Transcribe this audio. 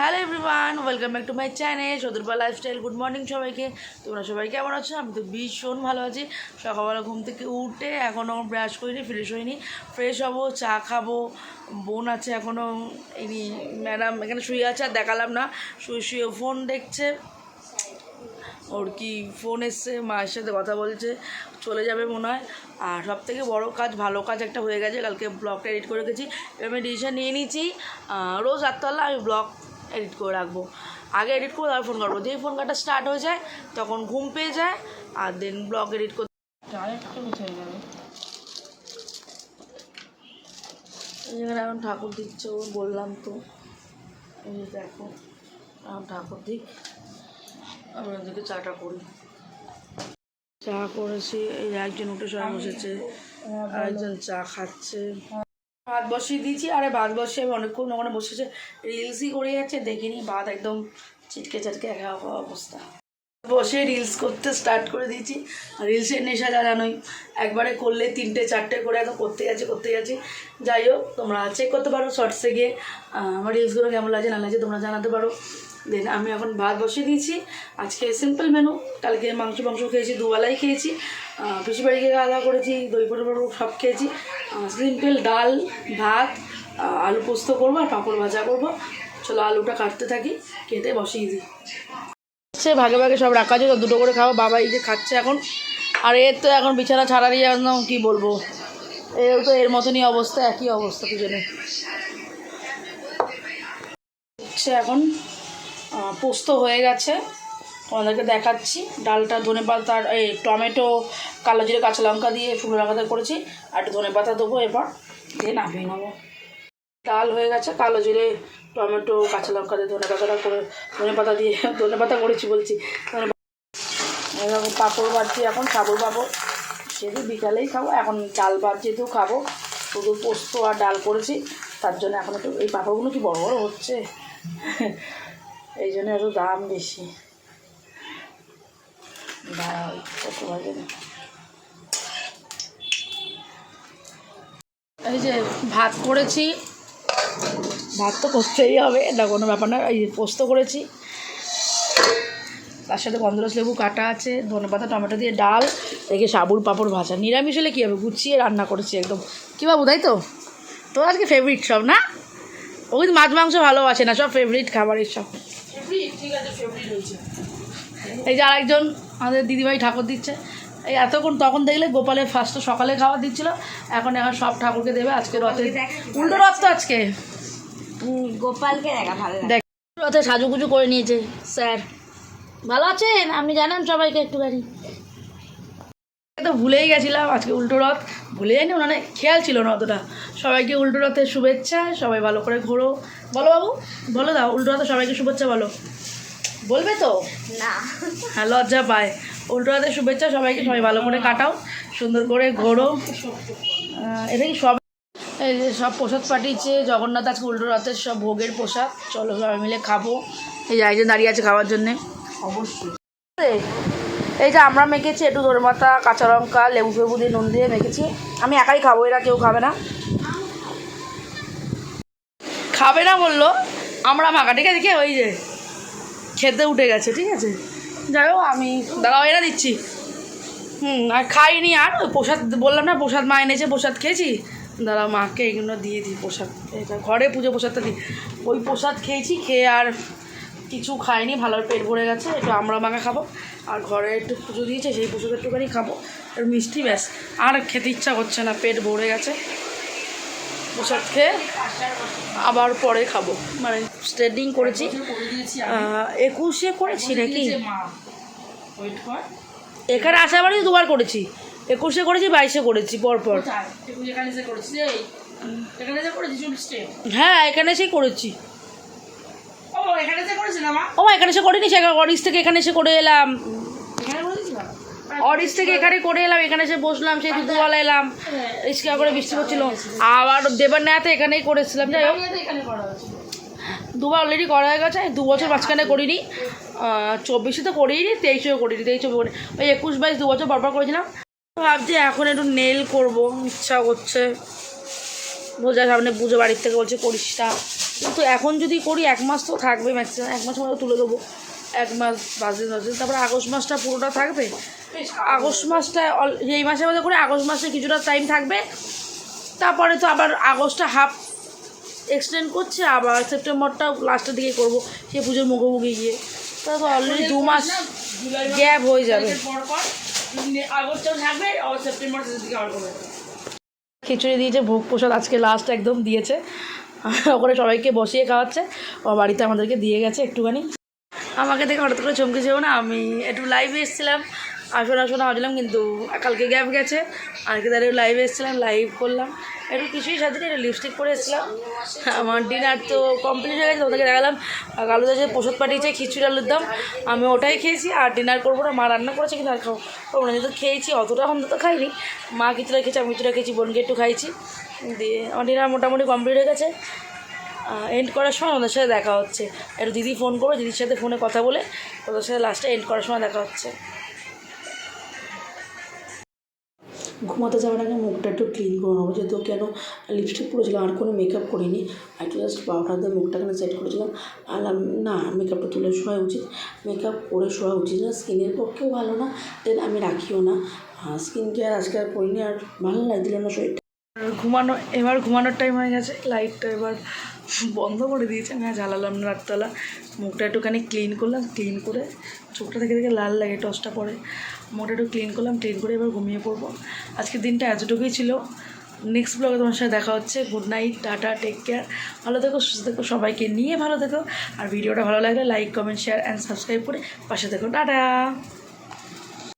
Hello everyone welcome back to my channel Chaturpa lifestyle good morning সবাইকে। তোমরা সবাই কেমন আছো? আমি তো ভীষণ ভালো আছি। সকালবেলা ঘুম থেকে উঠে এখনও ব্রাশ করিনি ফ্রেশ হইনি। ফ্রেশ হব, চা খাব। বোন আছে এখনও এই ম্যাডাম এখানে শুয়ে আছে, আর দেখালাম না। শুয়ে শুয়ে ফোন দেখছে। ওর কি ফোন এসছে, মায়ের সাথে কথা বলছে। চলে যাবে মনে হয়। আর সব থেকে বড়ো কাজ, ভালো কাজ একটা হয়ে গেছে। কালকে ব্লগটা এডিট করে রেখেছি। এবার আমি ডিসিশন নিয়ে নিয়েছি। রোজ রাত্রবেলা আমি ব্লগ এডিট করে রাখব। আগে এডিট করে তারপর ফোন করব যেই ফোন কাটা স্টার্ট হয়ে যায় তখন ঘুম পেয়ে যায় আর দেন ব্লগ এডিট করতে যাবে যেখানে এখন ঠাকুর দিচ্ছে ও বললাম তো। এই দেখো এখন ঠাকুর দিক। আমি ওদিকে চাটা করি। চা করেছি এই একজন উঠে সবাই বসেছে আরেকজন চা খাচ্ছে। ভাত বসিয়ে দিয়েছি, আরে ভাত বসিয়ে আমি অনেকক্ষণ ওখানে বসেছে রিলসই করে যাচ্ছে দেখিনি ভাত একদম চিটকে চাটকে একা অবস্থা। বসে রিলস করতে স্টার্ট করে দিয়েছি। রিলসের নেশা জানানোই একবারে করলে তিনটে, চারটে করে একদম করতে যাচ্ছে, করতে যাচ্ছি। যাই হোক, তোমরা চেক করতে পারো শর্টসে গিয়ে। আমার রিলসগুলো কেমন লাগছে, না লাগছে তোমরা জানাতে পারো। দেন আমি এখন ভাত বসিয়ে দিয়েছি। আজকে সিম্পল মেনু কালকে মাংস মাংস খেয়েছি, দুবেলাই খেয়েছি। পিসি বাড়ি গিয়ে খাওয়া করেছি, দই পটল সব খেয়েছি। সিম্পল ডাল, ভাত আলু পোস্ত করব আর পাঁপড় ভাজা করব। চলো আলুটা কাটতে থাকি, কেটে বসিয়ে দিই। সে ভাগে ভাগে সব রাখা আছে, তো দুটো করে খাব। বাবা এই যে খাচ্ছে এখন। আর এর তো এখন বিছানা ছাড়ারই একদম কী বলব? এর তো এর মতনই অবস্থা, একই অবস্থা দুজনে সে এখন পোস্ত হয়ে গেছে। তোমাদেরকে দেখাচ্ছি। ডালটা ধনে পাতার এই টমেটো, কালো জিরে, কাঁচা লঙ্কা দিয়ে শুকনো লঙ্কা করেছি। আর ধনে পাতা দেবো এবার। দিয়ে নামিয়ে নেব। ডাল হয়ে গেছে, কালো জিরে, টমেটো, কাঁচা লঙ্কা দিয়ে ধনে পাতাটা করে ধনে পাতা দিয়ে ধনে পাতা করেছি বলছি। এরকম পাঁপড় ভাজছি এখন সাবুর পাঁপড় সেহেতু বিকালেই খাব, এখন ডাল ভাত যেহেতু খাব, শুধু পোস্ত আর ডাল করেছি, তার জন্য এখন একটু এই পাঁপড়গুলো কি বড় বড় হচ্ছে? এই জন্য এত দাম বেশি। এই যে ভাত করেছি ভাত তো করতেই হবে। এটা কোনো ব্যাপার না এই পোস্ত করেছি। তার সাথে গন্ধরস লেবু কাটা আছে ধনেপাতা টমেটো দিয়ে ডাল এদিকে সাবুর পাঁপড় ভাজা। নিরামিষ হলে কী হবে? গুছিয়ে রান্না করেছি একদম। কী বাবু তাই তো? তোর আজকে ফেভারিট সব না? ও কিন্তু মাছ মাংস ভালোবাসে না সব ফেভারিট খাবারের সব। এই যে আরেকজন আমাদের দিদিভাই ঠাকুর দিচ্ছে। এই এতক্ষণ তখন দেখলে গোপালের ফার্স্টে সকালে খাবার দিচ্ছিল এখন এখন সব ঠাকুরকে দেবে। আজকে রথে উল্টো রথ তো আজকে। গোপালকে দেখা ভালো দেখ রথে সাজুগুজু করে নিয়েছে স্যার। ভালো আছেন? আপনি জানান সবাইকে একটুখানি। তো ভুলেই গেছিলাম আজকে উল্টো রথ। ভুলে যায়নি মানে খেয়াল ছিল না অতটা। সবাইকে উল্টো রথের শুভেচ্ছা সবাই ভালো করে ঘোরো। বলো বাবু বলো দাও উল্টো রথে সবাইকে শুভেচ্ছা বলো। বলবে তো? না। হ্যাঁ লজ্জা পায়। উল্টো রথের শুভেচ্ছা সবাইকে সবাই ভালো করে কাটাও সুন্দর করে ঘোরো। এটা কি সব এই যে সব প্রসাদ পাঠিয়েছে, জগন্নাথ আজকে উল্টো রথের সব ভোগের প্রসাদ। চলো সবাই মিলে খাব। এই যে একজন দাঁড়িয়ে আছে খাওয়ার জন্যে। অবশ্যই। এই যে আমরা মেখেছি একটু ধরে মাথা কাঁচা লঙ্কা, লেবু ফেবু দিয়ে নুন দিয়ে মেখেছি। আমি একাই খাব, এরা কেউ খাবে না। খাবে না বলল, আমরা মাখা ঠিক আছে কে ওই যে খেতে উঠে গেছে, ঠিক আছে? যাই হোক, আমি দাঁড়াও, এরা দিচ্ছি। হুম, আর খাইনি আর, প্রসাদ বললাম না, প্রসাদ মা এনেছে, প্রসাদ খেয়েছি। দাঁড়াও মাকে এগুলো দিয়ে দিই প্রসাদ। এটা ঘরে পুজো প্রসাদটা দিই। ওই প্রসাদ খেয়েছি খেয়ে আর কিছু খাইনি ভালো পেট ভরে গেছে। একটু আমরা মাখা খাব আর ঘরে একটু পুজো দিয়েছে সেই পুজোটা একটুখানি খাব। আর মিষ্টি ব্যাস আর খেতে ইচ্ছা করছে না পেট ভরে গেছে। প্রসাদ খেয়ে আবার পরে খাব। মানে স্ট্রেডিং করেছি। একুশে করেছি নাকি? এখানে আসার বাড়ি দুবার করেছি। একুশে করেছি বাইশে করেছি পরপর। হ্যাঁ এখানে এসেই করেছি। ও এখানে এসে করিনি সে অরিস থেকে এখানে এসে করে এলাম। অরিস থেকে এখানে করে এলাম এখানে এসে বসলাম সেই দুপুরবেলা এলাম। রিক্সা করে বৃষ্টি পড়ছিল। আবার দেবার নেয়াতে এখানেই করেছিলাম যাই হোক। দুবার অলরেডি করা হয়ে গেছে দু বছর মাঝখানে করিনি। চব্বিশে তো করিনি তেইশেও করিনি তেইশে করি ওই একুশ বাইশ দু বছর পরপর করেছিলাম। ভাবছি এখন একটু নেল করব ইচ্ছা করছে। বোঝা সামনে পুজো বাড়ির থেকে বলছে করিস না কিন্তু এখন যদি করি এক মাস তো থাকবে ম্যাক্সিমাম এক মাস মতো তুলে দেবো। এক মাস পাঁচ দিন দশ দিন তারপরে আগস্ট মাসটা পুরোটা থাকবে। আগস্ট মাসটা এই মাসের মধ্যে করে আগস্ট মাসে কিছুটা টাইম থাকবে। তারপরে তো আবার আগস্টটা হাফ এক্সটেন্ড করছে আবার সেপ্টেম্বরটা লাস্টের দিকে করব সে পুজোর মুখোমুখি গিয়ে। তাহলে তো অলরেডি দু মাস গ্যাপ হয়ে যাবে। আগস্টটাও থাকবে খিচুড়ি দিয়েছে, ভোগ প্রসাদ আজকে লাস্ট একদম দিয়েছে। ওখানে সবাইকে বসিয়ে খাওয়াচ্ছে, ও বাড়িতে আমাদেরকে দিয়ে গেছে একটুখানি। আমাকে দেখে হঠাৎ করে চমকে যেও না, আমি একটু লাইভে এসেছিলাম। আসলে আসলে ভাবছিলাম কিন্তু কালকে গ্যাপ গেছে। আজকে তাদের লাইভে এসেছিলাম লাইভ করলাম। একটু কিছুই সাথে একটু লিপস্টিক পরে এসেছিলাম। আমার ডিনার তো কমপ্লিট হয়ে গেছে ওদেরকে দেখালাম। কালু দাসে প্রসাদ পাঠিয়েছে, খিচুড়ি আলুর দাম, আমি ওটাই খেয়েছি, আর ডিনার করব না, মা রান্না করেছে কিন্তু আর খাব না, যেহেতু খেয়েছি, অতটা অন্তত খাইনি। মা কিছুটা খেয়েছি, আমি কিছুটা খেয়েছি, বোনকে একটু খাইছি দিয়ে আমার ডিনার মোটামুটি কমপ্লিট হয়ে গেছে। এন্ড করার সময় ওদের সাথে দেখা হচ্ছে। একটু দিদি ফোন করবে, দিদির সাথে ফোনে কথা বলে ওদের সাথে লাস্টে এন্ড করার সময় দেখা হচ্ছে। ঘুমাতে যাওয়ার আগে মুখটা একটু ক্লিন করে নেব, যেহেতু কেন লিপস্টিক পরেছিলাম, আর কোনো মেকআপ করিনি। একটু জাস্ট পাউডার দিয়ে মুখটা কেন সেট করেছিলাম। আর না মেকআপটা তুলে শোয়া উচিত। মেকআপ করে শোয়া উচিত না স্কিনের পক্ষেও ভালো না দেন আমি রাখিও না। স্কিন কেয়ার আজকে আর করিনি, আর ভালো লাগছিল না শরীরটা আর ঘুমানো, এবার ঘুমানোর টাইম হয়ে গেছে লাইটটা এবার বন্ধ করে দিয়েছে, আমি জ্বালালাম না রাততলা মুখটা একটুখানি ক্লিন করলাম ক্লিন করে চোখটা থেকে থেকে লাল লাগে টসটা পরে। মুখটা একটু ক্লিন করলাম ক্লিন করে এবার ঘুমিয়ে পড়ব। আজকের দিনটা এতটুকুই ছিল। নেক্সট ব্লগে তোমার সাথে দেখা হচ্ছে। Good night tata take care ভালো থেকো, সুস্থ থেকো, সবাইকে নিয়ে ভালো থেকো। আর ভিডিওটা ভালো লাগলে like comment share and subscribe করে পাশে থেকো। টাটা!